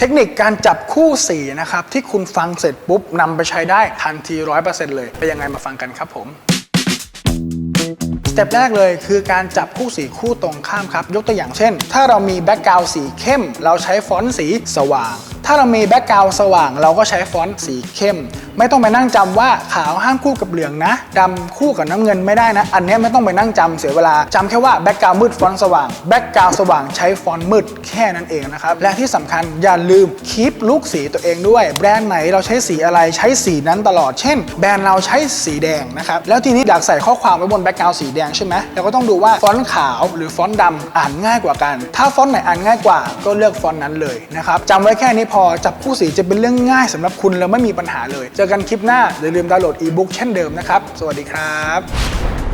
เทคนิคการจับคู่สีนะครับ ที่คุณฟังเสร็จปุ๊บนำไปใช้ได้ทันที 100%เลยเป็นยังไงมาฟังกันครับผมสเต็ปแรกเลยคือการจับคู่สีคู่ตรงข้ามครับ ยกตัวอย่างเช่น ถ้าเรามีแบ็กกราวสีเข้ม เราใช้ฟอนต์สีสว่าง ถ้าเรามีแบ็กกราวสว่าง เราก็ใช้ฟอนต์สีเข้ม ไม่ต้องไปนั่งจำว่าขาวห้ามคู่กับเหลืองนะดำคู่กับน้ำเงินไม่ได้นะ อันนี้ไม่ต้องไปนั่งจำเสียเวลาจำแค่ว่าแบ็กกราวมืดฟอนต์สว่างแบ็กกราวสว่างใช้ฟอนต์มืดแค่นั้นเองนะครับและที่สำคัญอย่าลืมคีปลุกสีตัวเองด้วย แบรนด์ไหนเราใช้สีอะไรใช้สีนั้นตลอดเช่น แบรนด์เราใช้สีแดงนะครับแล้วทีนี้อยากใส่ข้อความไว้บนแบ็กกราวสีแดงใช่ไหมเราก็ต้องดูว่าฟอนต์ขาวหรือฟอนต์ดำอ่านง่ายกว่ากัน ถ้าฟอนต์ไหนอ่านง่ายกว่าก็เลือกฟอนต์นั้นเลยนะครับจำไว้แค่นี้พอจับคู่สีจะเป็นเรื่องง่ายสำหรับคุณแล้วไม่มีปัญหาเลย เจอกันคลิปหน้าอย่าลืมดาวน์โหลดอีบุ๊กเช่นเดิมนะครับ สวัสดีครับ